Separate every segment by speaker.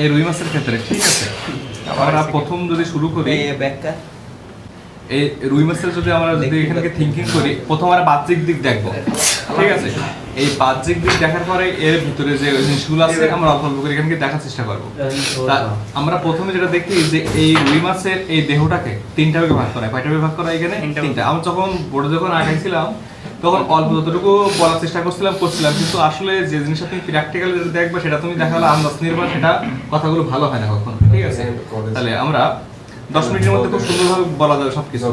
Speaker 1: এই রুই মাছের ক্ষেত্রে ঠিক আছে? আমরা প্রথম যদি শুরু করি এই রুই মাছের যদি আমরা যদি এখানে থিঙ্কিং করি প্রথম আমরা বাহ্যিক দিক দেখব ঠিক আছে? এই বাহ্যিক দিক দেখার পরে এর ভিতরে যে জিনিসগুলো আছে আমরা অল্প অল্প করে এখানে দেখার চেষ্টা করব। আমরা প্রথমে যেটা দেখি যে এই রুই মাছের এই দেহটাকে তিনটা ভাগে ভাগ করা হয়। কয়টা ভাগে ভাগ করা হয় এখানে?
Speaker 2: তিনটা
Speaker 1: তিনটা। আমরা যখন বোর্ডে যখন আগাইছিলাম তখন অল্প যতটুকু বলার চেষ্টা করছিলাম করছিলাম। কিন্তু আসলে যে জিনিসটা তুমি প্র্যাকটিক্যালি দেখবে সেটা তুমি দেখালে আন্দাজ নির্ভর সেটা কথাগুলো ভালো হয় না কখনো। ঠিক আছে? তাহলে আমরা দশ মিনিটের মধ্যে খুব সুন্দরভাবে বলা যাবে সবকিছু।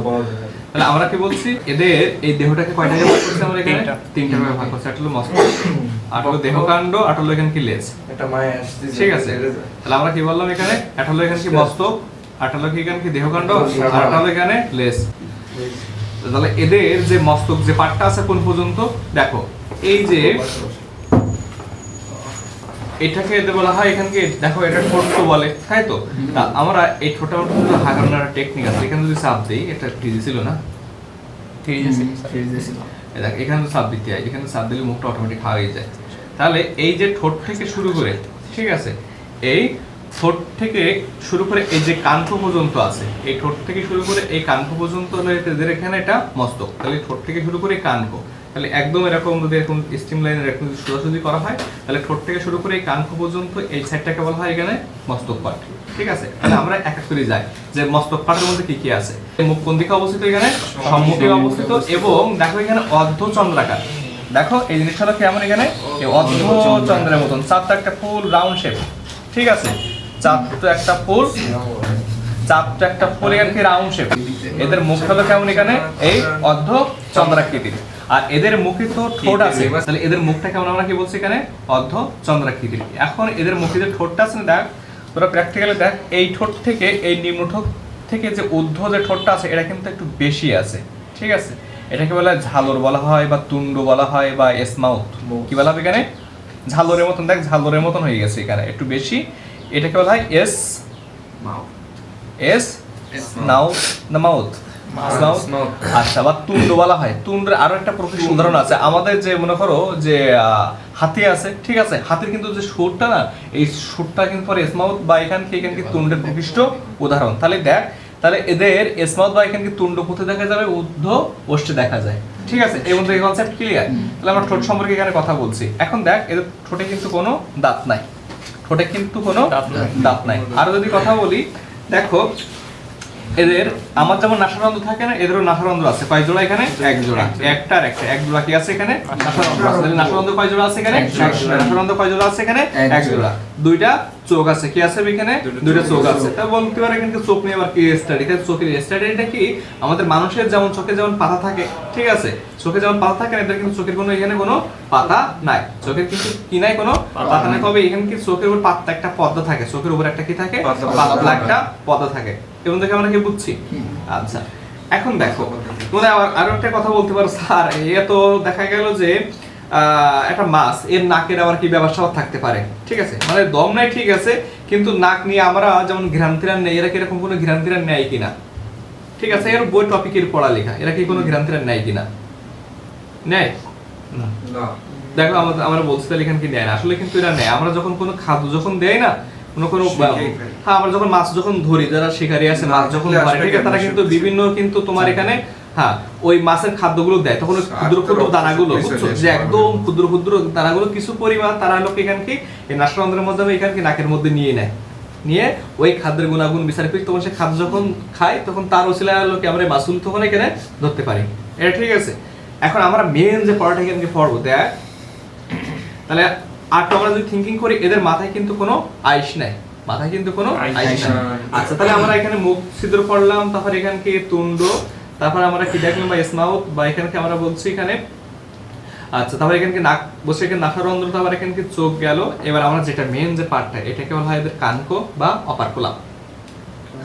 Speaker 1: তাহলে আমরা কি বলছি এদের এই দেহটাকে কয়টা ভাগ করছি আমরা এখানে?
Speaker 2: তিনটা।
Speaker 1: ভাগে ভাগ করছি একটা হলো মস্তক আর হলো দেহকাণ্ড আর হলো এখানে কি লেজ।
Speaker 3: এটা মায়ে
Speaker 1: ঠিক আছে? তাহলে আমরা কি বললাম এখানে? হলো এখানে কি মস্তক আটা হলো কি এখানে কি দেহকাণ্ড আর হলো এখানে লেজ। তাহলে এদের যে মস্তক যে পার্টটা আছে কোন পর্যন্ত? দেখো এই যে এটাকে এদের বলা হয় এখানকে দেখো এটা ঠোঁট তো বলে তাই তো? তা আমরা এই ঠোঁটা মধ্যে হাগানোর একটা টেকনিক আছে। এখানে যদি চাপ দেই এটা ফ্রিজে ছিল না? দেখ এখানে তো চাপ দিতে হয়। এখানে চাপ দিলে মুখটা অটোমেটিক হয়ে যায়। তাহলে এই যে ঠোঁট থেকে শুরু করে ঠিক আছে? এই ঠোঁট থেকে শুরু করে এই যে কানক পর্যন্ত আছে, এই ঠোঁট থেকে শুরু করে এই কানক পর্যন্ত এদের এখানে এটা মস্তক। তাহলে ঠোঁট থেকে শুরু করে কানক তাহলে একদম এরকম যদি এরকম স্টিম লাইন এরকম যদি সোজাসুজি করা হয়, তাহলে ঠোঁট থেকে শুরু করে এই কানক পর্যন্ত এই সাইডটাকে বলা হয় এখানে মস্তক পাট। ঠিক আছে? তাহলে আমরা এক এক করে যাই। যে মস্তক পাটের মধ্যে কি কি আছে? মুখ কোন দিকে অবস্থিত এখানে? সম্মুখে অবস্থিত এবং দেখো এখানে অর্ধ চন্দ্রাকার। দেখো, এই জিনিসটা হলো কেমন এখানে? অর্ধ চন্দ্রের মতন। চাঁদটা একটা ফুল, রাউন্ড শেপ। ঠিক আছে? তো একটা ফুল তো একটা ফুল এখানে রাউন্ড শেপ? এদের মুখ হলো কেমন এখানে? এই অর্ধ চন্দ্রাকৃতির আর এদের মুখে তো ঠোঁট আছে। তাহলে এদের মুখটা কেমন আমরা কি বলছি এখানে? অর্ধ চন্দ্রাকৃতির। এখন এদের মুখে যে ঠোঁটটা আছে না দেখ তোরা প্র্যাকটিক্যালি দেখ এই ঠোঁট থেকে এই নিম্ন ঠোঁট থেকে যে ঊর্ধ্ব যে ঠোঁটটা আছে এটা কিন্তু একটু বেশি আছে। ঠিক আছে? এটাকে বলা হয় ঝালর বলা হয় বা তুন্ড বলা হয় বা এসমাউথ কি বলা হবে এখানে? ঝালরের মতন দেখ ঝালরের মতন হয়ে গেছে এখানে। একটু বেশি এটাকে বলা হয় এস এস নাও না মাউথ? আচ্ছা বা তুন্ড বলা হয়। তুন্ডের আরও একটা প্রকৃষ্ট উদাহরণ আছে। আমাদের যে মনে করো যে হাতি আছে ঠিক আছে? হাতির কিন্তু যে সুরটা না এই সুরটা কিন্তু পরে এসমাউথ বা এখানে কি এখানে কি তুন্ডের প্রকৃষ্ট উদাহরণ। তাহলে দেখ তাহলে এদের এসমাউথ বা এখানে তুন্ড কোথায় দেখা যাবে? ঊর্ধ্ব ওষ্ঠে দেখা যায়। ঠিক আছে? এর মধ্যে কনসেপ্ট ক্লিয়ার তাহলে আমরা ঠোঁট সম্পর্কে এখানে কথা বলছি। এখন দেখ এদের ঠোঁটে কিন্তু কোনো দাঁত নাই। ঠোঁটে কিন্তু কোনো
Speaker 2: দাঁত নাই।
Speaker 1: আর যদি কথা বলি দেখো এদের আমার যেমন নাসারন্ধ থাকে না এদেরও নাসারন্ধ আছে। কয় জোড়া এখানে? এক জোড়া। একটা আর একটা। এক জোড়া কি আছে এখানে? নাসারন্ধ আছে। নাসারন্ধ কয় জোড়া আছে এখানে? নাসারন্ধ্র কয় জোড়া আছে এখানে? এক জোড়া। দুইটা চোখ আছে কি আছে এখানে? দুইটা চোখ আছে। তা বলতে পারে কিন্তু চোখ নিয়ে আবার কি স্টাডি তাহলে চোখের স্টাডিটা কি? আমাদের মানুষের যেমন চোখে যেমন পাতা থাকে ঠিক আছে? চোখে যেমন পাতা থাকে এদের কিন্তু চোখের কোনো এখানে কোনো পাতা নাই। চোখের কিন্তু কি নাই কোনো পাতা নাই। তবে এখানে কি চোখের উপর পাতা একটা পর্দা থাকে? চোখের উপর একটা কি থাকে? পাতলা একটা পর্দা থাকে। এবং দেখে আমরা কি বুঝছি? আচ্ছা। এখন দেখো তোমরা আবার আরও একটা কথা বলতে পারো স্যার। এ তো দেখা গেল যে একটা মাছ এর নাকের আবার কি ব্যবসা থাকতে পারে? ঠিক আছে? মানে দম নাই ঠিক আছে কিন্তু নাক নিয়ে আমরা যেমন ঘ্রান্তিরান নেই এরা কি এরকম কোনো ঘ্রান্তিরান নেয় কিনা? ঠিক আছে এর বই টপিকের পড়ালেখা এরা কি কোনো ঘ্রান্তিরান নেয় কিনা? নেয়? দেখো আমরা আমরা বলছি তাহলে এখানে কি নেয় না? আসলে কিন্তু এরা নেয়। আমরা যখন কোনো খাদ্য যখন দেয় না কোনো কোনো হ্যাঁ আমরা যখন মাছ যখন ধরি যারা শিকারী আছে মাছ যখন তারা কিন্তু বিভিন্ন কিন্তু তোমার এখানে হ্যাঁ ওই মাছের খাদ্যগুলো দেয় তখন ওই ক্ষুদ্র ক্ষুদ্র দানাগুলো বুঝছ? যে একদম ক্ষুদ্র ক্ষুদ্র দানাগুলো কিছু পরিমাণ তারা লোক এখান কি এই নাশরন্ধ্রের মাধ্যমে এখান কি নাকের মধ্যে নিয়ে নেয়। নিয়ে ওই খাদ্যের গুণাগুণ বিচার করি তখন সে খাদ্য যখন খায় তখন তার ওসিলা লোকে আমরা মাসুল তখন এখানে ধরতে পারি। এটা ঠিক আছে? এখন আমরা মেন যে পড়াটা পড়ব দেখ। তাহলে আর আমরা যদি থিঙ্কিং করি এদের মাথায় কিন্তু কোনো আইস নাই। মাথায় কিন্তু কোনো
Speaker 2: আইস নাই।
Speaker 1: আচ্ছা তাহলে আমরা এখানে মুখ ছিদ্র পড়লাম তারপর এখানে কি তুন্ড তারপর আমরা কি দেখলাম বা স্মাউথ বা এখানে কি আমরা বলছি এখানে আচ্ছা তারপর এখানে কি নাক বসে এখানে নাসারন্ধ্র তারপর এখানে কি চোখ গেল। এবার আমরা যেটা মেন যে পার্টটা এটাকে বলা হয় এদের কানকো বা অপার অপারকুলাম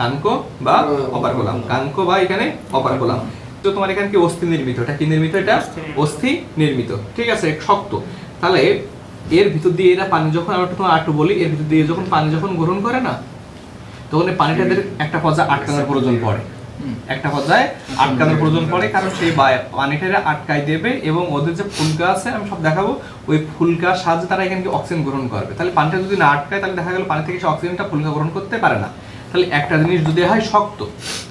Speaker 1: কানকো বা অপারকুলাম কানকো বা এখানে অপারকুলাম তো তোমার এখানে কি অস্থি নির্মিত? এটা কি নির্মিত? এটা অস্থি নির্মিত। ঠিক আছে শক্ত। তাহলে এর ভিতর দিয়ে এরা পানি যখন আমরা তোমার একটু বলি এর ভিতর দিয়ে যখন পানি যখন গ্রহণ করে না তখন এই পানিটা এদের একটা পর্যায়ে আটকানোর প্রয়োজন পড়ে। একটা পর্যায়ে আটকানোর প্রয়োজন পড়ে, কারণ সেই পানিটা আটকাই দেবে এবং ওদের যে ফুলকা আছে, আমি সব দেখাবো, ওই ফুলকার সাহায্যে তারা এখানে অক্সিজেন গ্রহণ করবে। তাহলে পানিটা যদি না আটকায়, তাহলে দেখা গেল পানি থেকে সে অক্সিজেনটা ফুলকা গ্রহণ করতে পারে না। তাহলে একটা জিনিস যদি হয় শক্ত,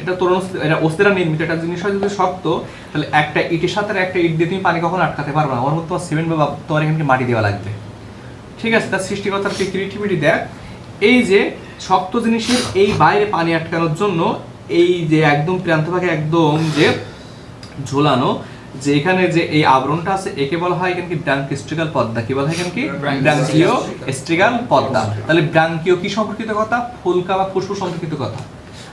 Speaker 1: এটা তরুণ এটা অস্থিরা নির্মিত, একটা জিনিস হয় যদি শক্ত, তাহলে একটা ইটের সাথে একটা ইট দিয়ে তুমি পানি কখনো আটকাতে পারবে না। ওর মধ্যে তোমার সিমেন্ট বা তোমার এখানে মাটি দেওয়া লাগবে। ঠিক আছে, তার সৃষ্টিকর্তার ক্রিয়েটিভিটি দেখ, এই যে শক্ত জিনিসের এই বাইরে পানি আটকানোর জন্য এই যে একদম প্রান্তভাগে একদম যে ঝোলানো, যে এখানে যে এই আবরণটা আছে, একে বলা হয় এখানে কি ব্রাঙ্কিস্ট্রিকাল পদ্মা। কি বলা হয় এখানে কি? ব্রাঙ্কিও স্ট্রিগাল পদ্মা। তাহলে ব্রাঙ্কিও কি সম্পর্কিত কথা? ফুলকা বা ফুসফুস সম্পর্কিত কথা।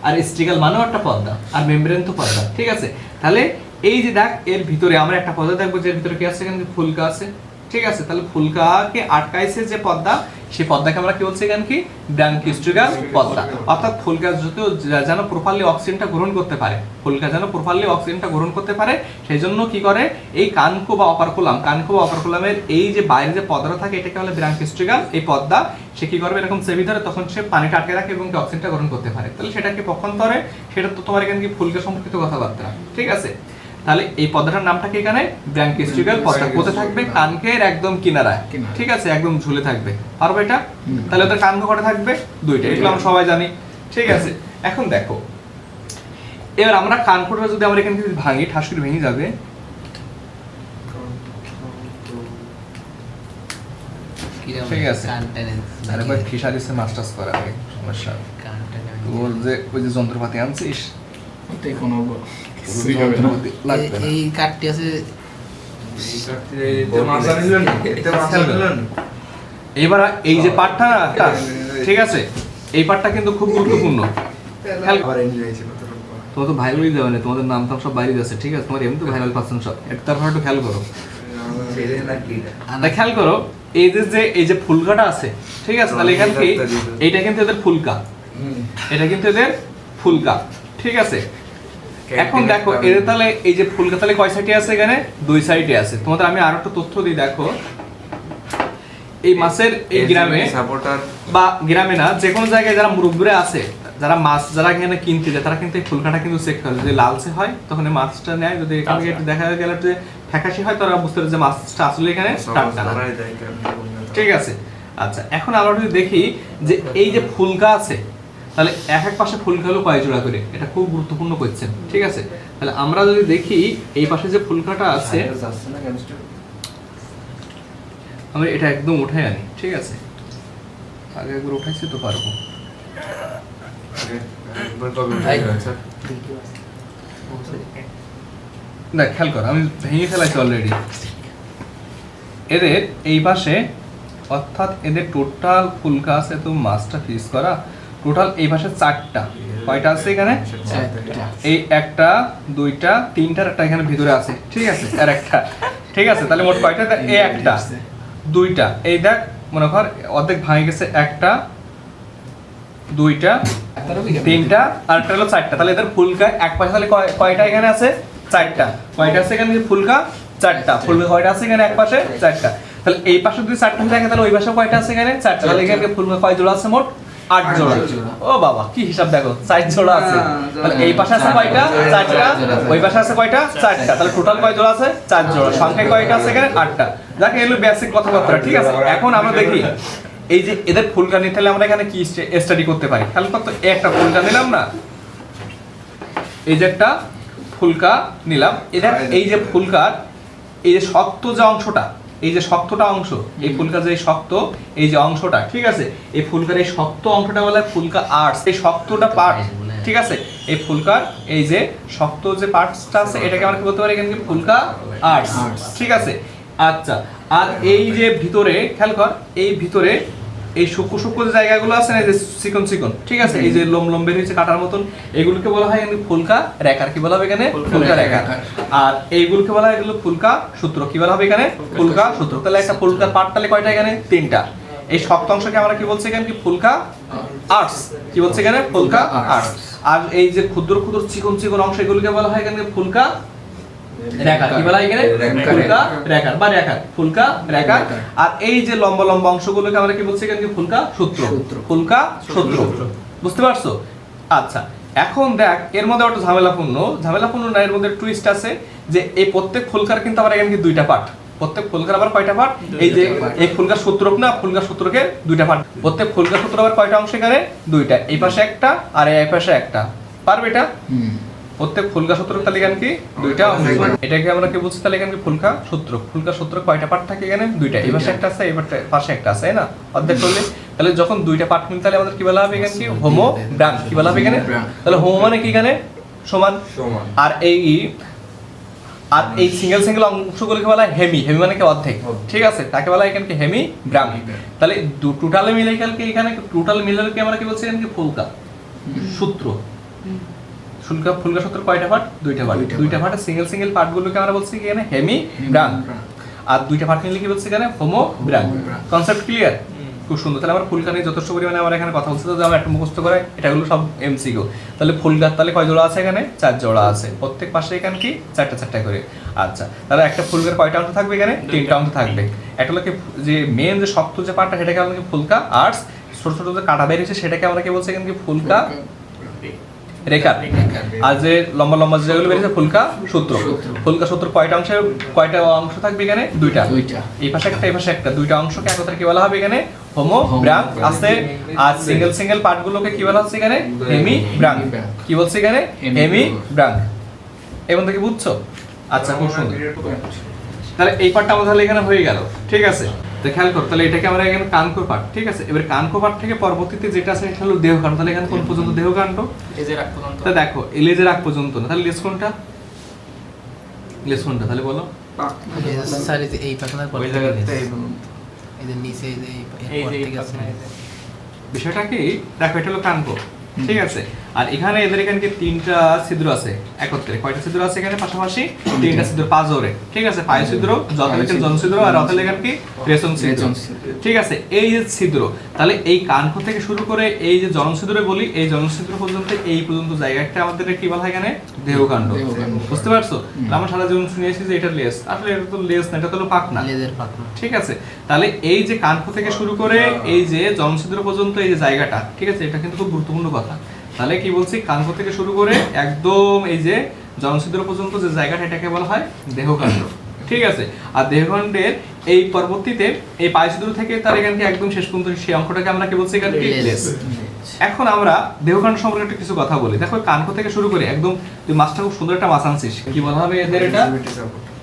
Speaker 1: আর স্ট্রিগাল মানেও একটা পদ্মা, আর মেমব্রেন তো পদ্মা। ঠিক আছে? তাহলে এই যে দেখ, এর ভিতরে আমরা একটা পদ্মা দেখব, যে এর ভিতরে কি আছে? এখানে ফুলকা আছে। ঠিক আছে, তাহলে ফুলকাকে আটকাইছে যে পদ্মা, সেই পদ্মাকে আমরা কি বলছি এখানে কি? ব্রাঙ্কিস্ট্রিগাল পদ্মা। অর্থাৎ ফুলকা যত যেন প্রপারলি অক্সিজেনটা গ্রহণ করতে পারে, ফুলকা যেন প্রপারলি অক্সিজেনটা গ্রহণ করতে পারে, সেই জন্য কি করে? এই কানকো বা অপারকুলাম কানকো বা অপারকুলামের এই যে বাইরে যে পদ্মাটা থাকে, এটাকে বলে ব্রাঙ্কিস্ট্রিগাল এই পদ্মা, সে কি করবে? এরকম সেভি ধরে তখন সে পানিটা আটকে রাখে এবং অক্সিজেনটা গ্রহণ করতে পারে। তাহলে সেটাকে পক্ষান্তরে, সেটা তো তোমার এখানে কি ফুলকা সম্পর্কিত কথাবার্তা। ঠিক আছে? তাহলে এই পদ্মাটার নামটা কি এখানে? ব্রাঙ্কিস্ট্রিগাল পদ্মা কোথায় থাকবে কানকের একদম কিনারায়।
Speaker 3: কিনারায়।
Speaker 1: ঠিক আছে? একদম ঝুলে থাকবে। পারবে এটা? তাহলে ওদের কান কটা থাকবে দুইটা। এগুলো আমরা সবাই জানি। ঠিক আছে? এখন দেখো। এবার আমরা কান কানকোটা যদি আমরা এখানে ভাঙি ঠাস করে ভেঙে যাবে। ঠিক আছে। ফিশারিসে মাস্টার্স করা আগে সমস্যা। যে ওই যে যন্ত্রপাতি আনছিস?
Speaker 3: ওটাই কোনো
Speaker 2: এই আছে
Speaker 1: এবার এই যে পার্টটা ঠিক আছে এই পার্টটা কিন্তু খুব গুরুত্বপূর্ণ তোমার তো ভাইরালই দেওয়া নেই তোমাদের নাম টাম সব বাইরে যাচ্ছে ঠিক আছে তোমার এমনি ভাইরাল পাচ্ছেন সব একটা তারপর খেয়াল করো খেয়াল করো এই যে যে এই যে ফুলকাটা আছে ঠিক আছে তাহলে এখান থেকে এইটা কিন্তু এদের ফুলকা এটা কিন্তু এদের ফুলকা ঠিক আছে এখন দেখো এদের তাহলে এই যে ফুলকা তাহলে কয় সাইডে আছে এখানে? দুই সাইডে আছে। তোমাদের আমি আরও একটা তথ্য দিই দেখো। এই মাছের এই গ্রামে
Speaker 4: সাপোর্টার
Speaker 1: বা গ্রামে না যে কোনো জায়গায় যারা মুরব্বীরা আছে যারা মাছ যারা এখানে কিনতে যায় তারা কিন্তু এই ফুলকাটা কিন্তু চেক করে। যদি লালচে হয় তখন মাছটা নেয়। যদি এখান থেকে দেখা গেল যে ফ্যাকাশি হয় তারা বুঝতে পারে যে মাছটা আসলে এখানে ঠিক আছে। আচ্ছা এখন আমরা যদি দেখি যে এই যে ফুলকা আছে তাহলে এক এক পাশে ফুলকা হলো কয় জোড়া করে। এটা খুব গুরুত্বপূর্ণ কোয়েশ্চেন ঠিক আছে? তাহলে আমরা যদি দেখি এই পাশে যে ফুলকাটা আছে আমরা এটা একদম উঠে আনি ঠিক আছে? আগে একবার উঠাইছি তো পারব। দেখ খেয়াল কর আমি ভেঙে ফেলাইছি অলরেডি এদের এই পাশে অর্থাৎ এদের টোটাল ফুলকা আছে তো মাছটা ফিস করা। টোটাল এই পাশে চারটা। কয়টা আছে এখানে? এই একটা দুইটা তিনটার একটা এখানে ভিতরে আছে। ঠিক আছে? আর একটা। ঠিক আছে? তাহলে মোট কয়টা? এই একটা। দুইটা। এই দেখ মনে কর অর্ধেক ভাঙে গেছে একটা দুইটা তিনটা আর একটা হলো চারটা। তাহলে এদের ফুলকা এক পাশে তাহলে কয়টা এখানে আছে? চারটা। কয়টা আছে এখানে? ফুলকা চারটা। ফুলকা কয়টা আছে এখানে? এক পাশে চারটা। তাহলে এই পাশে যদি চারটা থাকে তাহলে ওই পাশে কয়টা আছে এখানে? চারটা। তাহলে এখানে ফুলকা কয় জোড়া আছে মোট? আট জোড়া। ও বাবা কি হিসাব দেখো চার জোড়া আছে। তাহলে এই পাশে আছে কয়টা? চারটা? ওই পাশে আছে কয়টা? চারটা। তাহলে টোটাল কয় জোড়া আছে? চার জোড়া। সংখ্যায় কয়টা আছে এখানে? আটটা। যাকে এলো বেসিক কথাবার্তা। ঠিক আছে? এখন আমরা দেখি এই যে এদের ফুলকা নিতে হলে আমরা এখানে কি স্টাডি করতে পারি? করতো এই একটা ফুলকা নিলাম না? এই যে একটা ফুলকা নিলাম। এদের এই যে ফুলকার এই যে শক্ত যে অংশটা এই যে শক্তটা অংশ এই ফুলকা যে শক্ত এই যে অংশটা ঠিক আছে? এই ফুলকার এই শক্ত অংশটা বলে ফুলকা আর্টস এই শক্তটা পার্ট ঠিক আছে? এই ফুলকার এই যে শক্ত যে পার্টসটা আছে এটাকে আমরা কি বলতে পারি কিন্তু ফুলকা আর্টস ঠিক আছে? আচ্ছা আর এই যে ভিতরে খেয়াল কর এই ভিতরে এই সূক্ষ্ম সূক্ষ্ম যে জায়গাগুলো আছে না এই যে চিকন চিকন ঠিক আছে? এই যে লোম লোম বের হয়েছে কাটার মতন এগুলোকে বলা হয় এখানে ফুলকা রেখার কি বলা হবে এখানে? ফুলকা রেখা। আর এইগুলোকে বলা হয় এগুলো ফুলকা সূত্র। কি বলা হবে এখানে? ফুলকা সূত্র। তাহলে একটা ফুলকার পাট তাহলে কয়টা এখানে? তিনটা। এই শক্ত অংশকে আমরা কি বলছি এখানে? কি ফুলকা আর্টস। কি বলছে এখানে? ফুলকা আর্টস। আর এই যে ক্ষুদ্র ক্ষুদ্র চিকন চিকন অংশ এগুলোকে বলা হয় এখানে ফুলকা রেখা কি বলা এখানে? ফুলকা রেখা বা রেখা ফুলকা রেখা আর এই যে লম্বা লম্বা অংশগুলোকে আমরা কি বলছি এখানে? ফুলকা? সূত্র।
Speaker 3: সূত্র।
Speaker 1: ফুলকা সূত্র। বুঝতে পারছ? আচ্ছা এখন দেখ এর মধ্যে একটা ঝামেলাপূর্ণ। ঝামেলাপূর্ণ না এর মধ্যে টুইস্ট আছে যে এই প্রত্যেক ফুলকার কিন্তু আবার এখানে দুইটা পার্ট প্রত্যেক ফুলকার আবার কয়টা পার্ট এই যে এই ফুলকার সূত্রক না ফুলকার সূত্রকে দুইটা পার্ট প্রত্যেক ফুলকার সূত্র আবার কয়টা অংশ এখানে? দুইটা। এই পাশে একটা আর এই পাশে একটা। পারবে এটা?
Speaker 3: হুম।
Speaker 1: প্রত্যেক ফুলকা সূত্র তাহলে এখানে কি? দুইটা? এটাকে আমরা কি বলছি তাহলে এখানে কি? ফুলকা সূত্র। ফুলকা সূত্র কয়টা পার্ট থাকে এখানে? দুইটা। এই পাশে একটা আছে এই পাশে- একটা আছে তাই না? অর্ধেক করলে। তাহলে যখন দুইটা পার্ট মিলে তাহলে আমাদের কি বলা হবে এখানে কি? Homo branch. কি বলা হবে এখানে? তাহলে হোমো মানে কি এখানে? সমান। আর এই আর এই সিঙ্গেল সিঙ্গেল অংশগুলোকে বলা হয় হেমি হেমি মানে কি? অর্ধেক। ঠিক আছে? তাকে বলা হয় এখানে কি? হেমি ব্রাম তাহলে টোটালে মিলে এখানে এখানে? টোটাল মিলে আমরা কি বলছি এখানে কি? ফুলকা। সূত্র। ফুলকা ফুলকা সূত্র কয়টা পার্ট দুইটা পার্ট
Speaker 3: দুইটা
Speaker 1: দুইটা পার্টের সিঙ্গেল সিঙ্গেল পার্টগুলোকে আমরা বলছি কি এখানে? হেমি ব্রাম আর দুইটা পার্ট মিলে কি বলছি এখানে? Homo
Speaker 3: Homo-Bram।
Speaker 1: কনসেপ্ট ক্লিয়ার খুব সুন্দর। তাহলে আমরা ফুলকা নিয়ে যথেষ্ট পরিমাণে আমরা এখানে কথা বলছি তো আমরা একটা মুখস্থ করে। এটাগুলো সব এমসিকিউ তাহলে ফুলকার তাহলে কয় জোড়া আছে এখানে? চার জোড়া আছে। প্রত্যেক পাশে এখানে কি? চারটা চারটা করে। আচ্ছা তাহলে একটা ফুলকার কয়টা অংশ থাকবে এখানে? তিনটা অংশ থাকবে। একটা হলো কি যে মেন যে শক্ত যে পার্টটা সেটাকে আমরা কি ফুলকা আর্টস ছোট ছোট যে কাটা বেরিয়েছে সেটাকে আমরা কি বলছি এখানে কি? ফুলকা। রেখার আর যে লম্বা লম্বা যেগুলো বেরিয়েছে ফুলকা সূত্র। ফুলকা সূত্র কয়টা অংশের কয়টা অংশ থাকবে এখানে? দুইটা।
Speaker 3: দুইটা।
Speaker 1: এই পাশে একটা এই পাশে একটা। দুইটা অংশকে একত্রে কি বলা হবে এখানে? হোমো ব্রাং আছে। আর সিঙ্গেল সিঙ্গেল পার্টগুলোকে কি বলা হচ্ছে এখানে? হেমি ব্রাং কি বলছে এখানে? হেমি ব্রাং এবং থেকে বুঝছ? আচ্ছা খুব সুন্দর। তাহলে এই পার্টটা আমাদের তাহলে এখানে হয়ে গেল। ঠিক আছে? তো খেয়াল কর তাহলে এটাকে আমরা এখানে কানকো পার্ট ঠিক আছে? এবার কানকো পার্ট থেকে পরবর্তীতে যেটা আছে সেটা হলো দেহকাণ্ড তাহলে এখানে কোন পর্যন্ত দেহকাণ্ড
Speaker 2: যে রাখ পর্যন্ত।
Speaker 1: তা দেখো এই লেজের আগ পর্যন্ত না তাহলে লেজ কোনটা? লেজ কোনটা তাহলে বলো।
Speaker 4: স্যার এই যে এই পাশে
Speaker 2: ওই জায়গাতে
Speaker 4: এই যে নিচে এই যে
Speaker 1: বিষয়টা কি? দেখো এটা হলো কানকো ঠিক আছে? আর এখানে এদের এখানে তিনটা ছিদ্র আছে? একত্রে। কয়টা ছিদ্র আছে এখানে? পাশাপাশি তিনটা। ছিদ্র পাঁচরে ঠিক আছে? পায়ে ছিদ্র যত জন ছিদ্র আর অত লেখেন কি? রেশন ছিদ্র। ঠিক আছে? এই যে ছিদ্র তাহলে এই কানকো থেকে শুরু করে এই যে জনম ছিদ্রে বলি এই জনম ছিদ্র পর্যন্ত এই পর্যন্ত জায়গাটা আমাদের কি বলা হয় এখানে? দেহকাণ্ড। বুঝতে পারছ? আমরা সারা জীবন শুনিয়েছি যে এটা লেস আসলে এটা তো লেস না এটা তো
Speaker 4: লেজের পাখনা।
Speaker 1: ঠিক আছে? তাহলে এই যে কানকো থেকে শুরু করে এই যে জনছিদ্র পর্যন্ত এই যে জায়গাটা ঠিক আছে? এটা কিন্তু খুব গুরুত্বপূর্ণ কথা। তাহলে কি বলছি কানকো থেকে শুরু করে একদম এই যে জনছিদ্র পর্যন্ত যে জায়গাটা এটাকে বলা হয় দেহকাণ্ড। ঠিক আছে? আর দেহকাণ্ডের এই পরবর্তীতে এই পায়ছিদ্র থেকে তার এখানে কি একদম শেষ পর্যন্ত সেই অঙ্কটাকে আমরা কি বলছি এখানে? আমরা দেহকাণ্ড সম্পর্কে একটু কিছু কথা বলি। দেখো কানকো থেকে শুরু করে একদম তুই মাছটা খুব সুন্দর একটা মাছ আনছিস। কি বলা হবে এদের এটা?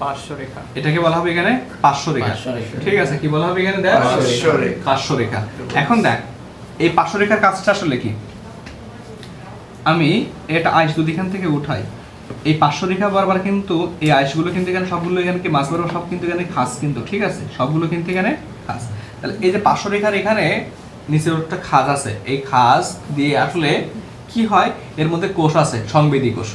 Speaker 2: পাঁচশো রেখা।
Speaker 1: এটাকে বলা হবে এখানে পাঁচশো রেখা। ঠিক আছে? কি বলা হবে এখানে দেখ?
Speaker 2: পাঁচশো রেখা।
Speaker 1: এখন দেখ এই পাঁচশো রেখার কাজটা আসলে কি? আমি এটা আইস যদি এখান থেকে উঠাই, এই পাঁচশো রেখা বারবার কিন্তু এই আইসগুলো কিন্তু এখানে সবগুলো এখানে মাছ বরাবর সব কিন্তু এখানে খাস কিন্তু, ঠিক আছে? সবগুলো কিন্তু এখানে খাস। তাহলে এই যে পাঁচশো রেখার এখানে নিচের একটা খাজ আছে। এই খাজ দিয়ে আসলে কি হয়? এর মধ্যে কোষ আছে, সংবেদী কোষ।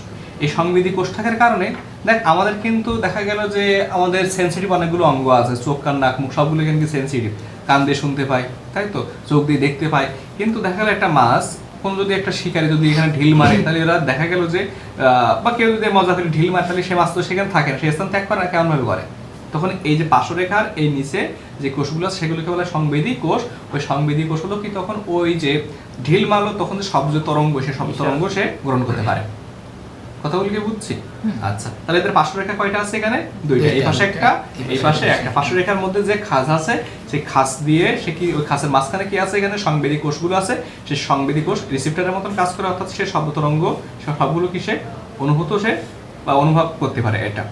Speaker 1: এই সংবেদী কোষ থাকার কারণে, দেখ, আমাদের কিন্তু দেখা গেল যে আমাদের সেন্সিটিভ অনেকগুলো অঙ্গ আছে, চোখ, কান, নাক, মুখ, সবগুলো কিন্তু সেন্সিটিভ কান দিয়ে শুনতে পাই তাই তো? চোখ দিয়ে দেখতে পাই কিন্তু দেখা গেল একটা মাছ কোন যদি একটা শিকারে যদি এখানে ঢিল মারে তাহলে এরা দেখা গেল যে বা কেউ যদি মজা করে ঢিল মারে তাহলে সে মাছ তো সেখানে থাকে না সে স্থান ত্যাগ করে না কেমন ভাবে করে? তখন এই যে পার্শ্বরেখার এই নিচে যে কোষগুলো আছে সেগুলোকে বলে সংবেদী কোষ। ওই সংবেদী কোষগুলো কি তখন ওই যে ঢিল মারলো তখন যে শব্দ তরঙ্গ সে শব্দ তরঙ্গ সে গ্রহণ করতে পারে। কথাগুলো কি বুঝছি? আচ্ছা তাহলে এদের পার্শ্বরেখা কয়টা আছে এখানে? দুইটা। এই পাশে একটা
Speaker 4: এই পাশে একটা।
Speaker 1: একটা। পার্শ্বরেখার মধ্যে যে খাস আছে সেই খাস দিয়ে সে কি ওই খাসের মাঝখানে কি আছে এখানে? সংবেদী কোষগুলো আছে। সেই সংবেদী কোষ রিসিপ্টারের মতন কাজ করে অর্থাৎ সে শব্দ তরঙ্গ সবগুলো কি সে অনুভূত সে বা অনুভব করতে পারে এটা।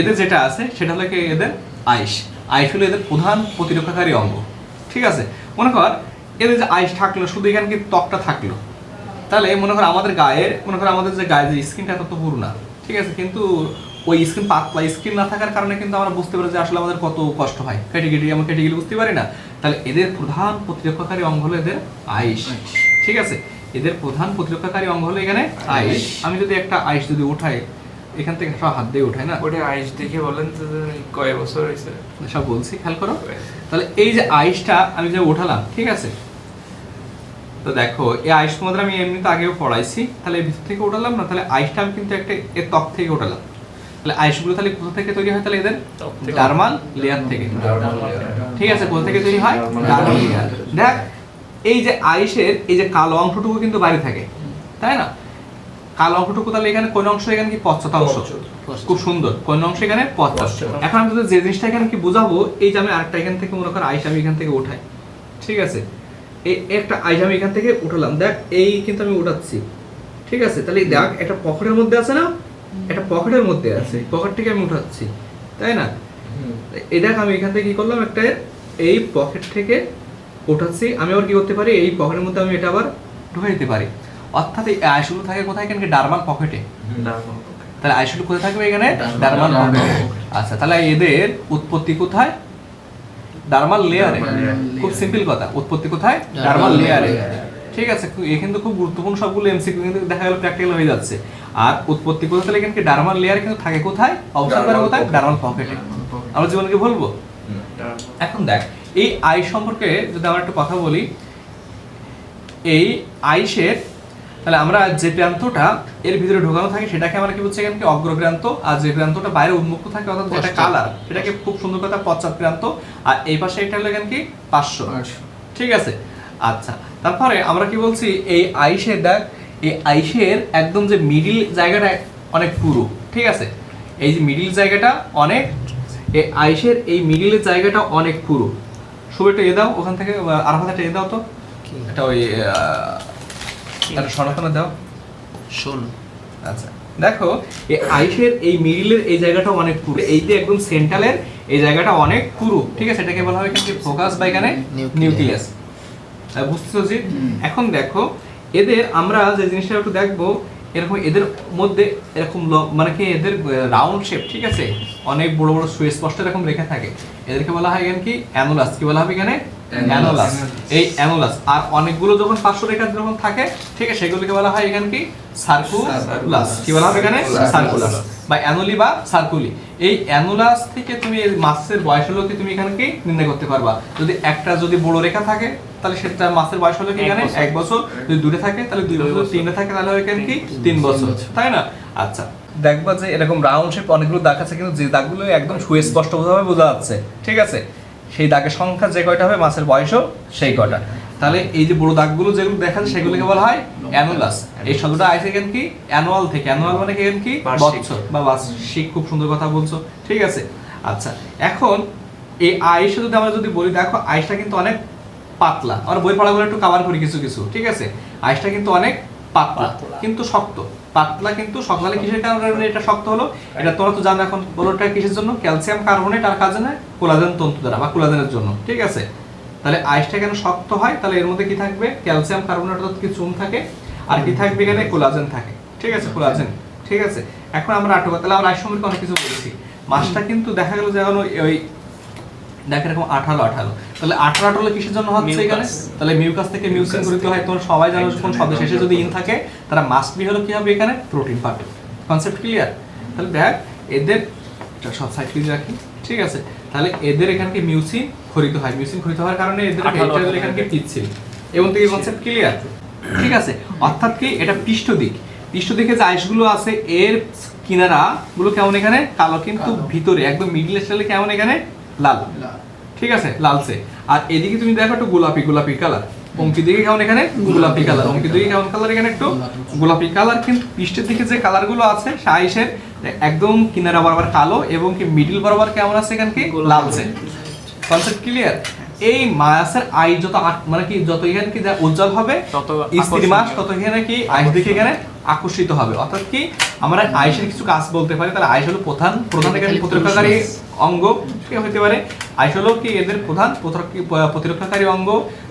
Speaker 1: এদের যেটা আছে সেটা হলো কি এদের আইস। আইস হলো এদের প্রধান প্রতিরক্ষাকারী অঙ্গ। ঠিক আছে? মনে কর এদের যে আইস থাকল শুধু এখানে কি ত্বকটা থাকল? তাহলে মনে করো আমাদের গায়ের মনে করো আমাদের যে গায়ে যে স্কিনটা এত তো পুরু না ঠিক আছে? কিন্তু ওই স্কিন পাতলা স্কিন না থাকার কারণে কিন্তু আমরা বুঝতে পারি যে আসলে আমাদের কত কষ্ট হয়। কেটে কেটে আমরা কেটে গেলে বুঝতে পারি না। তাহলে এদের প্রধান প্রতিরক্ষাকারী অঙ্গ হলো এদের আইস ঠিক আছে? এদের প্রধান প্রতিরক্ষাকারী অঙ্গ হলো এখানে আইস। আমি যদি একটা আইস যদি উঠাই এখান থেকে সব হাত দিয়ে উঠাই না?
Speaker 2: ওটা আইস দেখে বলেন তো যে কয় বছর হয়েছে?
Speaker 1: সব বলছি খেয়াল করো। তাহলে এই যে আইসটা আমি যে উঠালাম ঠিক আছে? তো দেখো এই আইস তোমাদের আমি এমনিতে আগেও পড়াইছি। তাহলে এর ভিতর থেকে উঠালাম না? তাহলে আইসটা আমি কিন্তু একটা এর ত্বক থেকে উঠালাম। তাহলে আইসগুলো তাহলে কোথা থেকে তৈরি হয় তাহলে এদের? ডার্মাল লেয়ার থেকে। ঠিক আছে কোথা থেকে তৈরি হয়? Dermal layer. দেখ এই যে আইসের এই যে কালো অংশটুকু কিন্তু বাইরে থাকে। তাই না? কালো অংশটুকু তাহলে এখানে কোন অংশ এখানে কি পশ্চাৎ অংশ? খুব সুন্দর। কোন অংশ এখানে? পশ্চাৎ।
Speaker 2: পশ্চাৎ।
Speaker 1: এখন আমি তোদের যে জিনিসটা এখানে কি বুঝাবো এই যে আমি আরেকটা এখান থেকে মনে কর আইস আমি এখান থেকে উঠাই। ঠিক আছে? এই একটা আইস আমি এখান থেকে উঠালাম। দেখ এই কিন্তু আমি উঠাচ্ছি। ঠিক আছে? তাহলে দেখ একটা পকেটের মধ্যে আছে না? একটা পকেটের মধ্যে আছে। পকেট থেকে আমি উঠাচ্ছি। তাই না? এই দেখ আমি এখান থেকে কি করলাম? একটা এই পকেট থেকে উঠাচ্ছি। আমি আবার কি করতে পারি? এই পকেটের মধ্যে আমি এটা আবার ঢুকে দিতে পারি। অর্থাৎ এই আইসগুলো থাকে কোথায় এখানে ডারমাল পকেটে। তাহলে আইসগুলো কোথায় থাকবে এখানে? ডারমাল পকেটে। আচ্ছা তাহলে এদের উৎপত্তি কোথায়? ডারমাল লেয়ারে খুব সিম্পল কথা। উৎপত্তি কোথায়? ডারমাল লেয়ারে ঠিক আছে খু- এ খুব গুরুত্বপূর্ণ সবগুলো এমসিকিউ কিন্তু দেখা গেল প্র্যাকটিক্যাল হয়ে যাচ্ছে। আর উৎপত্তি কোথায়? তাহলে এখানে ডারমাল লেয়ারে কিন্তু থাকে কোথায়? অবস্থান করে কোথায়। ডারমাল পকেটে আমরা জীবনকে বলব এখন দেখ এই আই সম্পর্কে যদি আমরা একটু কথা বলি এই আইসের তাহলে আমরা যে প্রান্তটা এর ভিতরে ঢোকানো থাকে সেটাকে আমরা কি বলছি এখানে? কি অগ্রপ্রান্ত আর যে প্রান্তটা বাইরে উন্মুক্ত থাকে অর্থাৎ যেটা কালার সেটাকে খুব সুন্দর কথা পশ্চাৎ প্রান্ত। আর এই পাশে এটা হলো এখানে কি? পাঁচশো ঠিক আছে? আচ্ছা তারপরে আমরা কি বলছি? এই আইসের দেখ এই আইসের একদম যে মিডিল জায়গাটা অনেক পুরু ঠিক আছে? এই যে মিডিল জায়গাটা অনেক এই আইসের এই মিডিলের জায়গাটা অনেক পুরো। শুভ একটা এ দাও ওখান থেকে আর হাতে এ দাও তো? এটা ওই একটা সনাতনে দাও।
Speaker 4: শোন।
Speaker 1: আচ্ছা। দেখো এই আইসের এই মিডিলের এই জায়গাটা অনেক পুরু এই যে একদম সেন্ট্রালের এই জায়গাটা অনেক পুরু ঠিক আছে? এটাকে বলা হয় কিন্তু ফোকাস বা এখানে। নিউক্লিয়াস। বুঝতে পারছি এখন দেখো এদের আমরা যে জিনিসটা একটু দেখব এরকম এদের মধ্যে এরকম মানে কি এদের রাউন্ড শেপ ঠিক আছে? অনেক বড় বড় সুস্পষ্ট এরকম রেখা থাকে। এদেরকে বলা হয় এখানে কি? অ্যানোলাস। কি বলা হবে এখানে? অ্যানোলাস। এই অ্যানোলাস। আর অনেকগুলো যখন পার্শ্ব রেখা যখন থাকে ঠিক আছে সেগুলোকে বলা হয় এখানে কি? সার্কুলাস কি বলা হবে এখানে? সার্কুলাস বা অ্যানুলি বা সার্কুলি। এই অ্যানুলাস থেকে তুমি এই মাছের বয়স হলো কি তুমি এখানে কি নির্ণয় করতে পারবা? যদি একটা যদি বড় রেখা থাকে তাহলে সেটা মাছের বয়স হলো কি এখানে এক বছর। যদি দূরে থাকে তাহলে দুই বছর। তিনে থাকে তাহলে এখানে কি? তিন বছর। তাই না? আচ্ছা। দেখবা যে এরকম রাউন্ড শেপ অনেকগুলো দাগ আছে কিন্তু যে দাগগুলো একদম সুস্পষ্ট ভাবে বোঝা যাচ্ছে। ঠিক আছে? সেই দাগের সংখ্যা যে কয়টা হবে মাছের বয়সও সেই কয়টা। তাহলে এই যে বড় দাগগুলো যেগুলো দেখা যায় সেগুলোকে বলা হয় অ্যানুলাস। এই শব্দটা আইসে কেন কি? অ্যানুয়াল থেকে। অ্যানুয়াল মানে কি? কি? বছর বা বার্ষিক। খুব সুন্দর কথা বলছো। ঠিক আছে? আচ্ছা এখন এই আইসে যদি আমরা যদি বলি দেখো আইসটা কিন্তু অনেক পাতলা। আমরা বই পড়াগুলো একটু কভার করি কিছু কিছু। ঠিক আছে? আইসটা কিন্তু অনেক পাতলা
Speaker 4: পাতলা।
Speaker 1: কিন্তু শক্ত। পাতলা কিন্তু সকালে কিসের কারণে এটা শক্ত হলো? এটা তোমরা তো জানো এখন বলোটা কিসের জন্য? ক্যালসিয়াম কার্বনেট আর কাজে না কোলাজেন তন্তু দ্বারা বা কোলাজেনের জন্য। ঠিক আছে? তাহলে আইসটা কেন শক্ত হয়? তাহলে এর মধ্যে কি থাকবে? ক্যালসিয়াম কার্বনেট অর্থাৎ কি চুন থাকে? আর কি থাকবে এখানে? কোলাজেন থাকে। ঠিক আছে কোলাজেন। ঠিক আছে। এখন আমরা আটক তাহলে আমরা আইস সম্পর্কে অনেক কিছু বলেছি। মাছটা কিন্তু দেখা গেল যেমন ওই- ওই দেখ এরকম আঠালো আঠালো। তাহলে আঠালো আঠালো কিসের জন্য হচ্ছে এখানে? তাহলে মিউকাস থেকে মিউসিন গঠিত হয়। তোমরা সবাই জানো কোন শব্দ শেষে যদি ইন থাকে তারা মাস্ট বি হলো কি হবে এখানে? প্রোটিন পাবে। Concept clear? তাহলে দেখ এদের সব সাইড রাখি। ঠিক আছে। তাহলে এদের এখানকে মিউসিন খরিত হয়। মিউসিন খরিত হওয়ার কারণে এদের এখানকে পিচ্ছিল এবং থেকে কনসেপ্ট ক্লিয়ার ঠিক আছে? অর্থাৎ কি? এটা পৃষ্ঠ দিক। পৃষ্ঠ দিকে যে আইসগুলো আছে এর কিনারা গুলো কেমন এখানে? কালো কিন্তু ভিতরে একদম মিডিল স্টাইলে কেমন এখানে? লাল। ঠিক আছে? লালচে। আর এদিকে তুমি দেখো একটু গোলাপি গোলাপি কালার অঙ্কি দিকে কেমন এখানে? গোলাপি কালার অঙ্কি দিকে কেমন কালার এখানে একটু? গোলাপি। কালার কিন্তু পৃষ্ঠের দিকে যে কালারগুলো আছে সাইসের একদম কিনারা বরাবর কালো এবং কি মিডিল বরাবর কেমন আছে এখান কি? লালচে কনসেপ্ট ক্লিয়ার এই মাসের আই যত মানে কি যত এখানে কি যা উজ্জ্বল হবে
Speaker 2: তত
Speaker 1: স্ত্রী মাস তত এখানে কি আইস দিকে এখানে আকর্ষিত হবে। অর্থাৎ কি আমরা আইসের কিছু কাজ বলতে পারি তাহলে আইস হলো প্রধান প্রধান এখানে প্রতিরক্ষাকারী অঙ্গ। কি হতে পারে। আইস হলো কি এদের প্রধান প্রতিরক্ষাকারী অঙ্গ।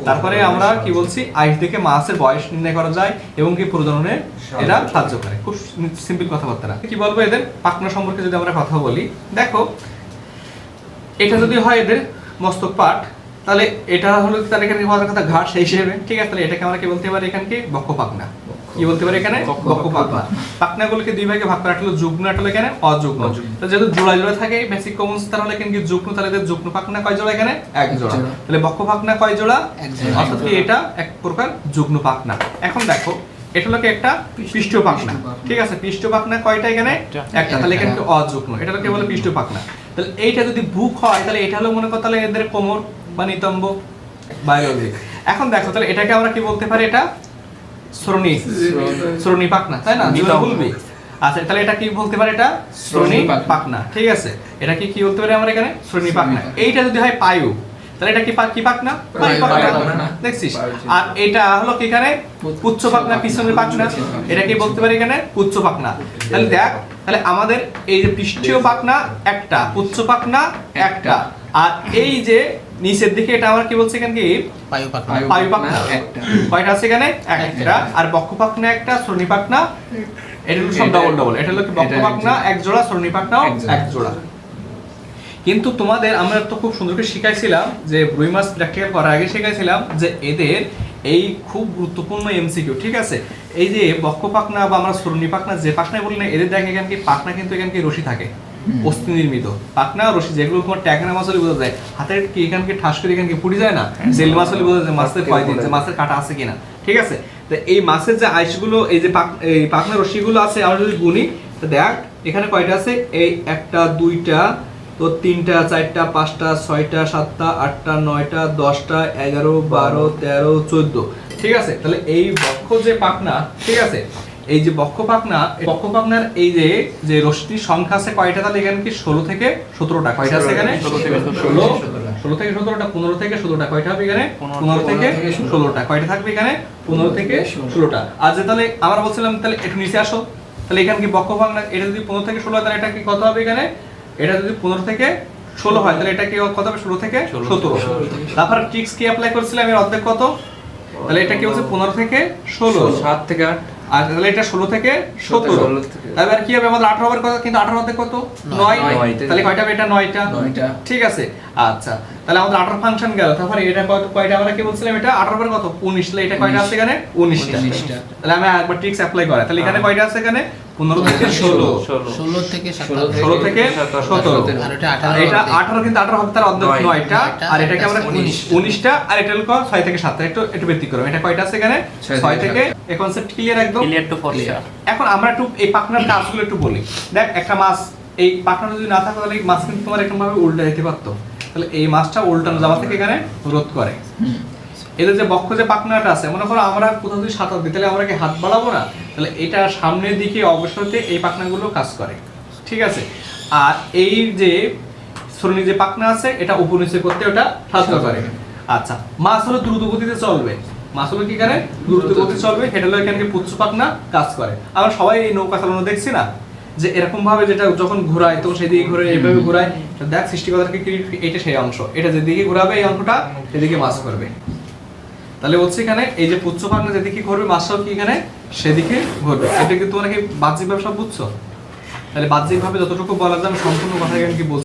Speaker 1: তারপরে আমরা কি বলছি, আইস থেকে মাছের বয়স নির্ণয় করা যায় এবং কি প্রজননে এরা সাহায্য করে। খুব সিম্পল কথাবার্তা। কি বলব এদের? পাখনা সম্পর্কে যদি আমরা কথা বলি। দেখো, এটা যদি হয় এদের মস্তক পাট তাহলে এটা হলো তার এখানে কথা ঘাট সেই হিসেবে। ঠিক আছে, তাহলে এটাকে আমরা কি বলতে পারি এখানে কি বক্ষ পাকনা কি বলতে পারি এখানে? পাকনা পাকনাগুলোকে দুই ভাগে ভাগ করা হলো যুগ্ম একটা এখানে অযুগ্ম। তো যেহেতু জোড়া জোড়া থাকে বেসিক কমনস তাহলে এখানে কি যুগ্ম তাহলে যুগ্ম পাকনা কয় জোড়া এখানে? এক জোড়া। তাহলে বক্ষ পাকনা কয় জোড়া? অর্থাৎ কি এটা এক প্রকার যুগ্ম পাকনা এখন দেখো এটা হলো একটা পৃষ্ঠ পাকনা ঠিক আছে পৃষ্ঠ পাকনা কয়টা এখানে? একটা। তাহলে এখানে অযুগ্ম। এটা হলো বলে পৃষ্ঠ পাকনা তাহলে এইটা যদি বুক হয় তাহলে এটা হলো মনে করো তাহলে এদের কোমর বা নিতম্ব বায়োলজি এখন দেখো তাহলে এটাকে আমরা কি বলতে পারি এটা? শ্রোণী শ্রোণী পাকনা তাই না? বলবি? আচ্ছা তাহলে এটা কি বলতে পারে এটা? শ্রোণী
Speaker 2: পাকনা।
Speaker 1: ঠিক আছে। এটা কি কি বলতে পারি আমরা এখানে? শ্রোণী পাকনা এইটা যদি হয় পায়ু তাহলে এটা কি পাক কি পাকনা। দেখছিস? আর এটা হলো কি এখানে? পুচ্ছ পাকনা পিছনের পাকনা এটা কি বলতে পারি এখানে? পুচ্ছ পাকনা তাহলে দেখ তাহলে আমাদের এই যে পৃষ্ঠীয় পাকনা একটা পুচ্ছ পাকনা একটা। আর এই যে নিচের দিকে এটা আমরা কি বলছি এখানে কি?
Speaker 2: একটা।
Speaker 1: কয়টা আছে এখানে? একটা। আর একটা এটা হলো সব ডবল ডবল এটা হলো কি
Speaker 2: এক
Speaker 1: জোড়া
Speaker 2: এক জোড়া।
Speaker 1: এক জোড়া। কিন্তু তোমাদের আমরা তো খুব সুন্দর করে শিখাইছিলাম যে রুই মাছ প্র্যাকটিক্যাল করার আগে শিখাইছিলাম যে এদের এই খুব গুরুত্বপূর্ণ এমসিকিউ ঠিক আছে? এই যে বক্ষ পাকনা বা আমরা শ্রোণী পাকনা যে পাকনা বলি না এদের দেখে এখানে কি পাকনা কিন্তু এখানে কি রশি থাকে। অস্থি নির্মিত। পাকনা রশি যেগুলো তোমার ট্যাগনা মাছ বোঝা যায়। হাতের কি এখানে ঠাস করে এখানে কি পুড়ি যায় না? সেল মাছ বোঝা যায় মাছের কয়দিন যে মাছের কাটা আছে কিনা। ঠিক আছে? তো এই মাছের যে আইসগুলো এই যে পাক- এই পাকনা রশিগুলো আছে আমরা যদি গুনি তো দেখ এখানে কয়টা আছে? এই একটা দুইটা তো তিনটা চারটা পাঁচটা ছয়টা সাতটা আটটা নয়টা দশটা এগারো বারো তেরো চোদ্দ। ঠিক আছে? তাহলে এই বক্ষ যে পাকনা ঠিক আছে? এই যে বক্ষ পাকনা এই যে যে রশ্মির সংখ্যা আছে কয়টা তাহলে এখানে কি ষোলো থেকে সতেরোটা কয়টা আছে এখানে?
Speaker 2: ষোলো থেকে
Speaker 1: ষোলো থেকে সতেরোটা। পনেরো থেকে ষোলোটা কয়টা হবে এখানে?
Speaker 2: পনেরো
Speaker 1: থেকে
Speaker 2: থেকে ষোলো।
Speaker 1: ষোলোটা। কয়টা থাকবে এখানে? পনেরো থেকে ষোলোটা। আর যে তাহলে আমরা বলছিলাম তাহলে একটু নিচে আসো। তাহলে এখানে কি বক্ষ পাকনা এটা যদি পনেরো থেকে ষোলো হয় তাহলে এটা কি কত হবে এখানে? এটা যদি পনেরো থেকে ষোলো হয় তাহলে এটা কি কত হবে? ষোলো থেকে সতেরো। তারপর ট্রিক্স কি অ্যাপ্লাই করেছিলাম? এর অর্ধেক কত? তাহলে এটা কি হচ্ছে? পনেরো থেকে ষোলো।
Speaker 2: সাত থেকে আট।
Speaker 1: আর তাহলে এটা ষোলো থেকে সতেরো
Speaker 2: তাহলে থেকে-
Speaker 1: কি হবে? আমাদের আঠারো হবে কত কিন্তু আঠারো অর্ধেক কত? নয়। তাহলে কয়টা হবে এটা? নয়টা। ঠিক আছে। আচ্ছা। তাহলে আমাদের আঠারো ফাংশন গেল। তারপরে এটা কত কয়টা আমরা কি বলছিলাম এটা? আঠারো পরে কত? উনিশ। তাহলে এটা কয়টা আছে এখানে? উনিশটা।
Speaker 2: উনিশটা।
Speaker 1: তাহলে আমি একবার ট্রিক্স অ্যাপ্লাই করা তাহলে এখানে কয়টা আছে এখানে? পনেরো থেকে ষোলো।
Speaker 4: ষোলো। থেকে
Speaker 2: ষোলো
Speaker 1: থেকে সতেরো। এটা আঠারো কিন্তু আঠারো হবে তার অর্ধেক নয়টা। আর এটাকে আমরা
Speaker 4: উনিশটা।
Speaker 1: আর এটা হলো ছয় থেকে সাতটা একটু একটু ব্যতিক্রম। এটা কয়টা আছে এখানে?
Speaker 2: ছয় থেকে
Speaker 1: থেকে এই কনসেপ্ট ক্লিয়ার একদম?
Speaker 2: ক্লিয়ার টু
Speaker 1: এখন আমরা একটু এই পাকনার কাজগুলো একটু বলি। দেখ একটা মাছ এই পাকনাটা যদি না থাকতো তাহলে এই মাছ কিন্তু তোমার এরকম ভাবে উল্টে যেতে পারতো। তাহলে এই মাছটা উল্টানো যাওয়া থেকে এখানে রোধ করে। এদের যে বক্ষ যে পাকনাটা আছে মনে করো আমরা কোথাও যদি সাঁতার দিই তাহলে আমরা কি হাত বাড়াবো না? তাহলে এটা সামনের দিকে অবশ্যই এই পাকনাগুলো কাজ করে। ঠিক আছে? আর এই যে শ্রেণি যে পাকনা আছে এটা উপর নিচে করতে ওটা সাহায্য করে। আচ্ছা মাছ হলো দ্রুত গতিতে চলবে। মাছ হলো কি করে? দ্রুত গতিতে চলবে এটা হলো এখানে পুচ্ছ পাকনা কাজ করে। আমরা সবাই এই নৌকা চালানো দেখছি না? যে এরকম ভাবে যেটা যখন ঘোরায় তখন সেদিকে ঘুরে এইভাবে ঘোরায় দেখ সৃষ্টিকর্তার কি এটা সেই অংশ। এটা যেদিকে ঘোরাবে এই অংশটা সেদিকে মাছ করবে তাহলে হচ্ছে এখানে এই যে পুচ্ছ পাকনা যেদিকে ঘুরবে, মাছটাও কি এখানে? সেদিকে ঘুরবে। এটা কি তোমরা কি বাহ্যিক ব্যবসা বুঝছ? তাহলে বাহ্যিকভাবে যতটুকু বলা যায় আমি সম্পূর্ণ কথা এখানে কি বলছি?